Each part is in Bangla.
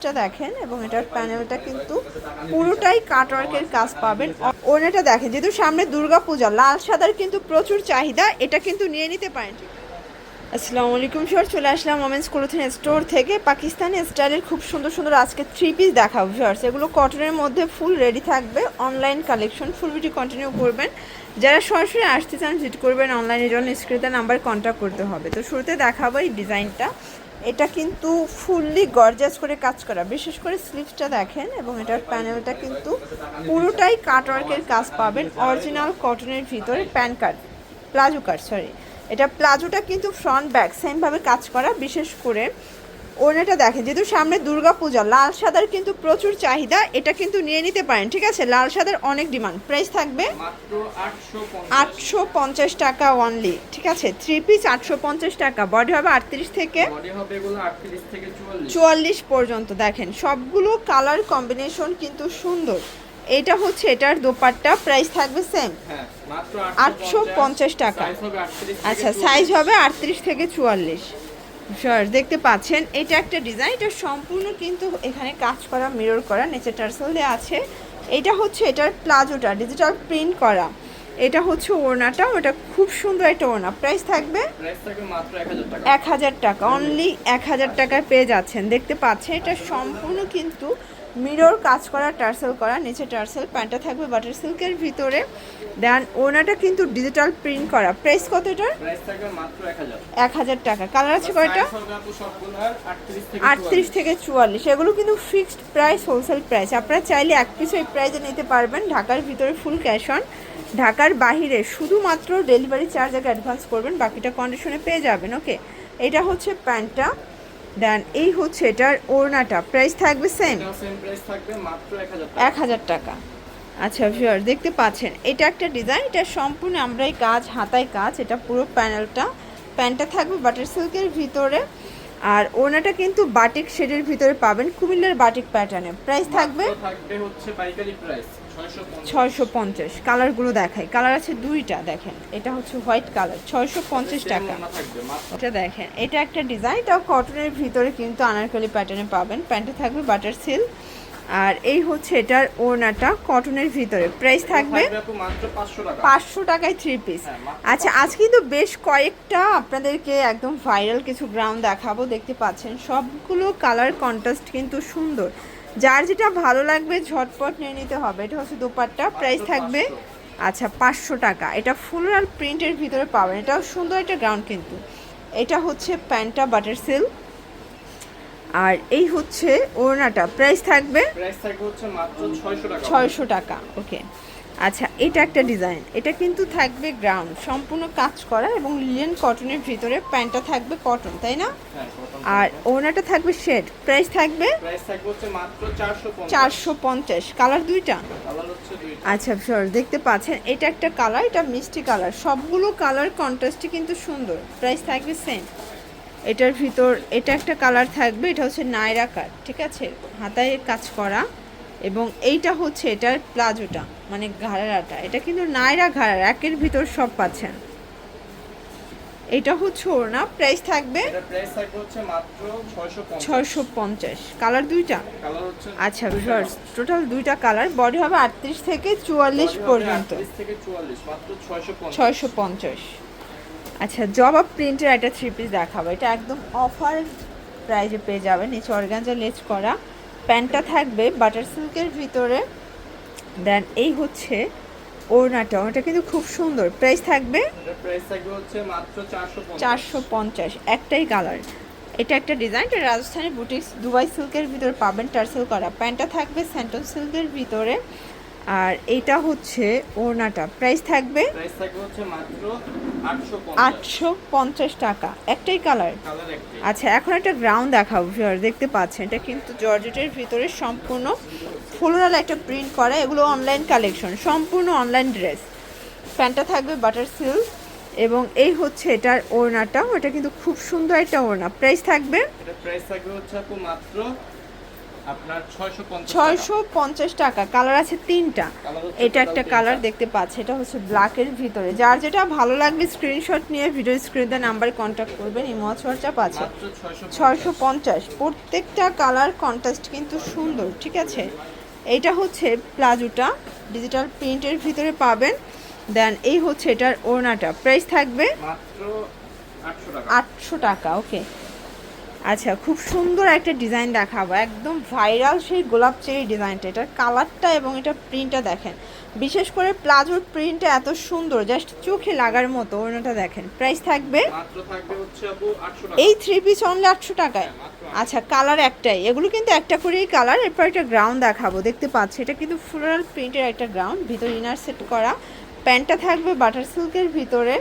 এটা দেখেন এবং এটার প্যানেলটা কিন্তু পুরোটাই কাটওয়ার্কের কাজ পাবেন। ওনাটা দেখেন, যেহেতু সামনে দুর্গা পূজা লাল সাদার কিন্তু প্রচুর চাহিদা, এটা কিন্তু নিয়ে নিতে পারেন। আসসালামু আলাইকুম স্যার চলে আসলাম ওমেন্স ক্লোথিং স্টোর থেকে। পাকিস্তানি স্টাইলের খুব সুন্দর সুন্দর আজকে থ্রি পিস দেখাবো ভিউয়ার্স। এগুলো কটনের মধ্যে ফুল রেডি থাকবে online collection full video continue করবেন। যারা সরাসরি আসতে চান ভিজিট করবেন অনলাইনের জন্য স্ক্রিনে নাম্বার কন্ট্যাক্ট করতে হবে। তো শুরুতে দেখাবো এই ডিজাইনটা এটা কিন্তু ফুললি গর্জাস করে কাজ করা, বিশেষ করে স্লিভসটা দেখেন এবং এটার প্যানেলটা কিন্তু পুরোটাই কাটওয়ার্কের কাজ পাবেন অরিজিনাল কটনের ভিতরে pan card palazzo cut sorry এটা প্লাজোটা কিন্তু ফ্রন্ট ব্যাক সেমভাবে কাজ করা, বিশেষ করে ওনাটা দেখেন যেহেতু সামনে দুর্গা পূজা লাল সাদার কিন্তু প্রচুর চাহিদা এটা কিন্তু নিয়ে নিতে পারেন ঠিক আছে? লাল সাদার অনেক ডিমান্ড প্রাইস থাকবে আটশো পঞ্চাশ টাকা অনলি ঠিক আছে? থ্রি পিস আটশো পঞ্চাশ টাকা বডি হবে আটত্রিশ থেকে চুয়াল্লিশ। পর্যন্ত দেখেন সবগুলো কালার কম্বিনেশন কিন্তু সুন্দর। এটা হচ্ছে এটার দোপাট্টা প্রাইস থাকবে সেম হ্যাঁ আটশো পঞ্চাশ। টাকা। আচ্ছা সাইজ হবে আটত্রিশ থেকে চুয়াল্লিশ। দেখতে পাচ্ছেন এটা একটা ডিজাইন এটা সম্পূর্ণ কিন্তু এখানে কাজ করা মিরর করা নিচে টার্সেল দেওয়া আছে। এটা হচ্ছে এটার প্লাজোটা ডিজিটাল প্রিন্ট করা। এটা হচ্ছে ওড়নাটা ওটা খুব সুন্দর একটা ওড়না। প্রাইস থাকবে এক হাজার টাকা। অনলি এক হাজার টাকায় পেয়ে যাচ্ছেন। দেখতে পাচ্ছেন এটা সম্পূর্ণ কিন্তু মিরর কাজ করা টার্সেল করা নিচে টার্সেল প্যান্টটা থাকবে বাটার সিল্কের ভিতরে। দেন ওনাটা কিন্তু ডিজিটাল প্রিন্ট করা। প্রাইস কত এটার? প্রাইস থাকবে মাত্র এক হাজার। টাকা। কালার আছে কয়টা? আটত্রিশ থেকে চুয়াল্লিশ। এগুলো কিন্তু ফিক্সড প্রাইস হোলসেল প্রাইস আপনারা চাইলে এক পিস ওই প্রাইসে নিতে পারবেন। ঢাকার ভিতরে ফুল ক্যাশ অন ঢাকার বাহিরে শুধুমাত্র ডেলিভারি চার্জ আগে অ্যাডভান্স করবেন। বাকিটা কন্ডিশনে পেয়ে যাবেন। ওকে এটা হচ্ছে প্যান্টটা। দেন এই হচ্ছে এটার ওড়নাটা। প্রাইস থাকবে সেম এক হাজার টাকা। এক হাজার টাকা। আচ্ছা ভিউয়ার দেখতে পাচ্ছেন এটা একটা ডিজাইন এটা সম্পূর্ণ আমরাই কাজ হাতায় কাজ এটা পুরো প্যানেলটা প্যান্টটা থাকবে বাটার সিল্কের ভিতরে আর ওনাটা কিন্তু বাটিক শেডের ভিতরে পাবেন কুমিল্লার বাটিক প্যাটার্নে প্রাইস থাকবে? থাকবে হচ্ছে পাইকারি প্রাইস ছয়শো পঞ্চাশ। কালারগুলো দেখাই। কালার আছে দুইটা দেখেন। এটা হচ্ছে হোয়াইট কালার ছয়শো পঞ্চাশ টাকা। এটা দেখেন এটা একটা ডিজাইন এটাও কটনের ভিতরে কিন্তু আনারকলি প্যাটার্নে পাবেন। প্যান্টে থাকবে বাটার সিল্ক আর এই হচ্ছে এটার ওড়নাটা কটনের ভিতরে। প্রাইস থাকবে পাঁচশো টাকায় থ্রি পিস হ্যাঁ, আচ্ছা আজ কিন্তু বেশ কয়েকটা আপনাদেরকে একদম ভাইরাল কিছু গ্রাউন্ড দেখাবো দেখতে পাচ্ছেন। সবগুলো কালার কন্ট্রাস্ট কিন্তু সুন্দর। যার যেটা ভালো লাগবে ঝটপট নিয়ে নিতে হবে। এটা হচ্ছে দোপাট্টা। প্রাইস থাকবে আচ্ছা পাঁচশো টাকা। এটা ফুল আর প্রিন্টের ভিতরে পাবেন। এটাও সুন্দর একটা গ্রাউন্ড কিন্তু। এটা হচ্ছে প্যান্টটা বাটার সিল্ক আর এই হচ্ছে ওড়নাটা। প্রাইস থাকবে ছয়শো টাকা। ওকে আচ্ছা এটা একটা ডিজাইন এটা কিন্তু থাকবে গ্রাউন্ড সম্পূর্ণ কাজ করা এবং লিলেন কটনের ভিতরে প্যান্টটা থাকবে কটন তাই না? হ্যাঁ আর ওনাটা থাকবে শেড প্রাইস থাকবে? প্রাইস থাকবে হচ্ছে মাত্র চারশো পঞ্চাশ। কালার দুইটা? কালার হচ্ছে দুইটা। আচ্ছা স্যার দেখতে পাচ্ছেন এটা একটা কালার এটা মিষ্টি কালার সবগুলো কালার কন্ট্রাস্টই কিন্তু সুন্দর। প্রাইস থাকবে সেম এটার ভিতর এটা একটা কালার থাকবে এটা হচ্ছে নায়রা কাট ঠিক আছে? হাতায় কাজ করা। এবং এইটা হচ্ছে এটার প্লাজোটা মানে ঘাড়াটা। এটা কিন্তু নায়রা ঘাড়ার একের ভিতর সব পাচ্ছেন। এটা হচ্ছে ওর না প্রাইস থাকবে ছয়শো পঞ্চাশ। কালার দুইটা? আচ্ছা ভিউয়ার্স টোটাল দুইটা কালার বডি হবে আটত্রিশ থেকে চুয়াল্লিশ পর্যন্ত। 38 থেকে চুয়াল্লিশ মাত্র ছয়শো পঞ্চাশ। আচ্ছা জবাব প্রিন্টের একটা থ্রি পিস দেখাবো। এটা একদম অফার প্রাইজে পেয়ে যাবেন। নিচে অর্গানজা লেজ করা। প্যান্টটা থাকবে বাটার সিল্কের ভিতরে। দেন এই হচ্ছে ওড়নাটা। ওটা কিন্তু খুব সুন্দর। প্রাইস থাকবে প্রাইস থাকবে হচ্ছে মাত্র চারশো পঞ্চাশ। চারশো পঞ্চাশ। একটাই কালার এটা একটা ডিজাইন এটা রাজস্থানী বুটিক্স দুবাই সিল্কের ভিতরে পাবেন। টার্সেল করা। প্যান্টটা থাকবে স্যান্টন সিল্কের ভিতরে। আর এটা হচ্ছে ওড়নাটা। প্রাইস থাকবে প্রাইস থাকবে হচ্ছে মাত্র আটশো পঞ্চাশ টাকা। একটাই কালার আচ্ছা এখন একটা গ্রাউন্ড দেখাবো ভিউয়ার দেখতে পাচ্ছেন। এটা কিন্তু জর্জেটের ভিতরে সম্পূর্ণ ফ্লোরাল একটা প্রিন্ট করা এগুলো অনলাইন কালেকশন সম্পূর্ণ অনলাইন ড্রেস প্যান্টটা থাকবে বাটার সিল্ক এবং এই হচ্ছে এটার ওড়নাটা ওটা কিন্তু খুব সুন্দর একটা ওড়না। প্রাইস থাকবে? এটা প্রাইস থাকবে হচ্ছে মাত্র ছয়শো পঞ্চাশ টাকা। কালার আছে তিনটা। এটা একটা কালার দেখতে পাচ্ছি। এটা হচ্ছে ব্ল্যাকের ভিতরে। যার যেটা ভালো লাগবে স্ক্রিনশট নিয়ে ভিডিও স্ক্রিনে নাম্বারে কন্ট্যাক্ট করবেন। ইমো হোয়াটসঅ্যাপ আছে। ছয়শো পঞ্চাশ। প্রত্যেকটা কালার কন্ট্রাস্ট কিন্তু সুন্দর ঠিক আছে? এইটা হচ্ছে প্লাজোটা। ডিজিটাল প্রিন্টের ভিতরে পাবেন। দেন এই হচ্ছে এটার ওড়নাটা। প্রাইস থাকবে মাত্র আটশো টাকা। আটশো টাকা ওকে আচ্ছা খুব সুন্দর একটা ডিজাইন দেখাবো। একদম ভাইরাল সেই গোলাপ চেরি ডিজাইনটা। এটার কালারটা এবং এটা প্রিন্টটা দেখেন। বিশেষ করে প্লাজোর প্রিন্টটা এত সুন্দর জাস্ট চোখে লাগার মতো ওড়নাটা দেখেন। প্রাইস থাকবে? এই থ্রি পিস অনলি আটশো টাকায়? আচ্ছা কালার একটাই। এগুলো কিন্তু একটা করেই কালার এরপর একটা গ্রাউন্ড দেখাবো। দেখতে পাচ্ছি এটা কিন্তু ফ্লোরাল প্রিন্টের একটা গ্রাউন্ড ভিতরে ইনার সেট করা। প্যান্টটা থাকবে বাটার সিল্কের ভিতরে।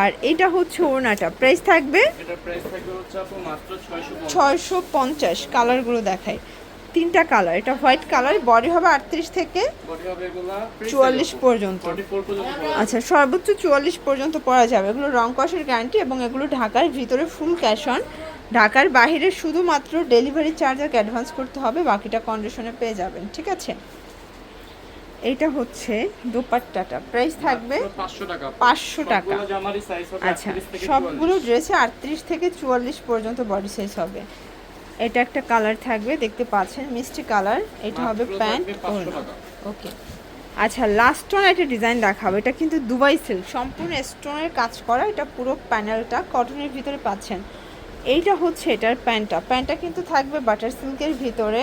আর এটা হচ্ছে ওড়নাটা। প্রাইস থাকবে? ছয়শো পঞ্চাশ। কালারগুলো দেখাই। তিনটা কালার এটা হোয়াইট কালার বডি হবে আটত্রিশ থেকে চুয়াল্লিশ পর্যন্ত। আচ্ছা সর্বোচ্চ চুয়াল্লিশ পর্যন্ত পরা যাবে। এগুলো রং কষের গ্যারান্টি এবং এগুলো ঢাকার ভিতরে ফুল ক্যাশ অন ঢাকার বাইরে শুধুমাত্র ডেলিভারি চার্জার অ্যাডভান্স করতে হবে বাকিটা কন্ডিশনে পেয়ে যাবেন ঠিক আছে? এইটা হচ্ছে দোপাট্টাটা। প্রাইস থাকবে পাঁচশো টাকা। 500 টাকা। সবগুলো জামারই সাইজ হবে আচ্ছা সবগুলো ড্রেসে আটত্রিশ থেকে চুয়াল্লিশ পর্যন্ত বডি সাইজ হবে। এটা একটা কালার থাকবে দেখতে পাচ্ছেন মিষ্টি কালার এটা হবে প্যান্ট থাকবে 500 টাকা। ওকে আচ্ছা লাস্ট ওয়ান একটা ডিজাইন দেখাবো। এটা কিন্তু দুবাই সিল্ক সম্পূর্ণ স্টোনের কাজ করা। এটা পুরো প্যানেলটা কটনের ভিতরে পাচ্ছেন। এইটা হচ্ছে এটার প্যান্টটা প্যান্টটা কিন্তু থাকবে বাটার সিল্কের ভিতরে।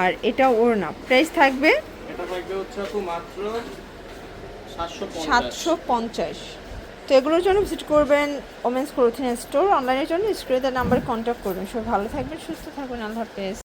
আর এটা ওড়না। প্রাইস থাকবে সাতশো পঞ্চাশ। তো এগুলোর জন্য ভিজিট করবেন ওমেন্স ক্লোথিং স্টোর অনলাইনের জন্য, স্ক্রিনে নাম্বারে কন্ট্যাক্ট করবেন। সব ভালো থাকবেন, সুস্থ থাকবেন, আল্লাহ হাফেজ।